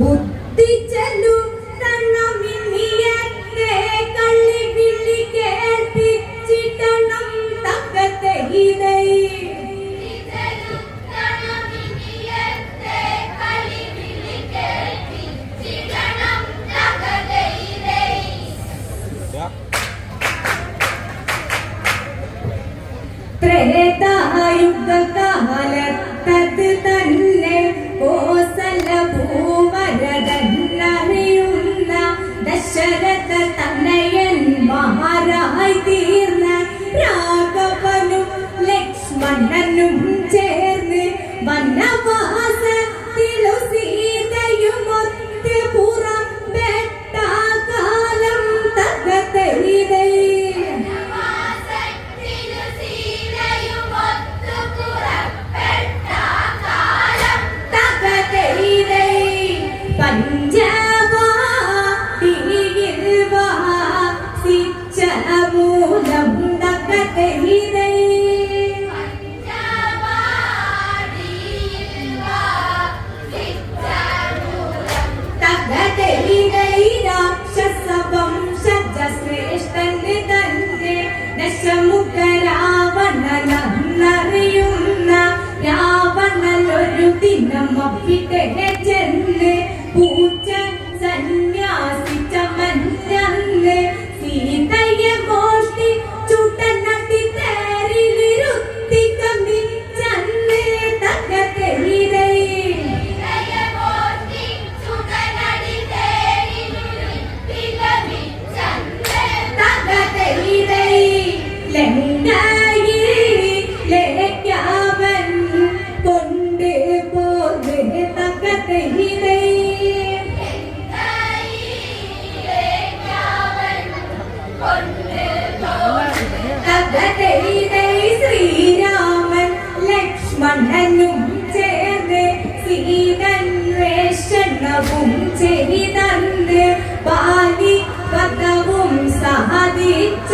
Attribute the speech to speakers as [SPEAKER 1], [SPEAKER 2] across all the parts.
[SPEAKER 1] ബുദ്ധിച്ചല്ലു ഒരു ദിനം അപ്പിട്ടെ ചെന്ന് പൂത്ത ഹൃദയവും ചെവി തന്ന് വാലി കഥവും സഹതിച്ച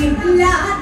[SPEAKER 1] നാട്ടാർക്കിഷ്ടമതില്ലാത്തൊരുവൻ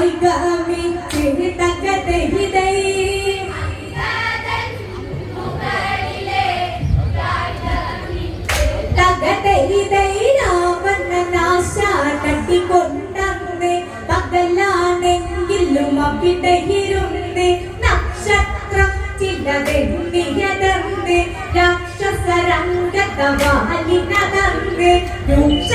[SPEAKER 1] ಹರಿಗಮಿ ಸಿಹಿತಕ್ಕ ತೆಹಿದೈ തകതയിതൈ രാമന്ന നാശ തട്ടിക്കൊണ്ടന്ന്. പകലാണെങ്കിലും അവിടെയിരുന്ന്. നക്ഷത്രം ചിലവെണ്ണിയതന്ന് രാക്ഷസരംഗത വാലിനകന്ന് രൂക്ഷ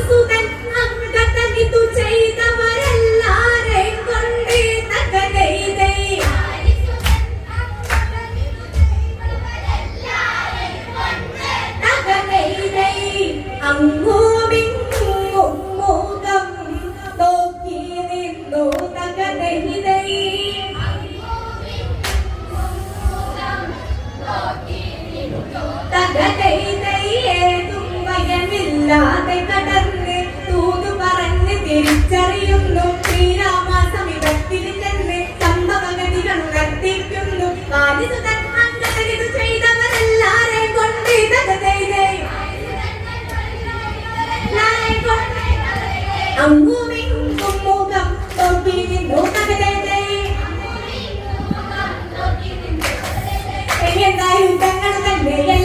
[SPEAKER 1] സുതൻ അംഗതനിതു ചെയ്തവരല്ലാരെ കൊണ്ടേ തകനൈതൈ തകനൈതൈ അങ്ങോമിങ്ങും മോദം നോക്കി നിന്നു തകനൈതൈ തകനൈതൈ ഏതും വയമില്ലാതെ ಮೇಲೆ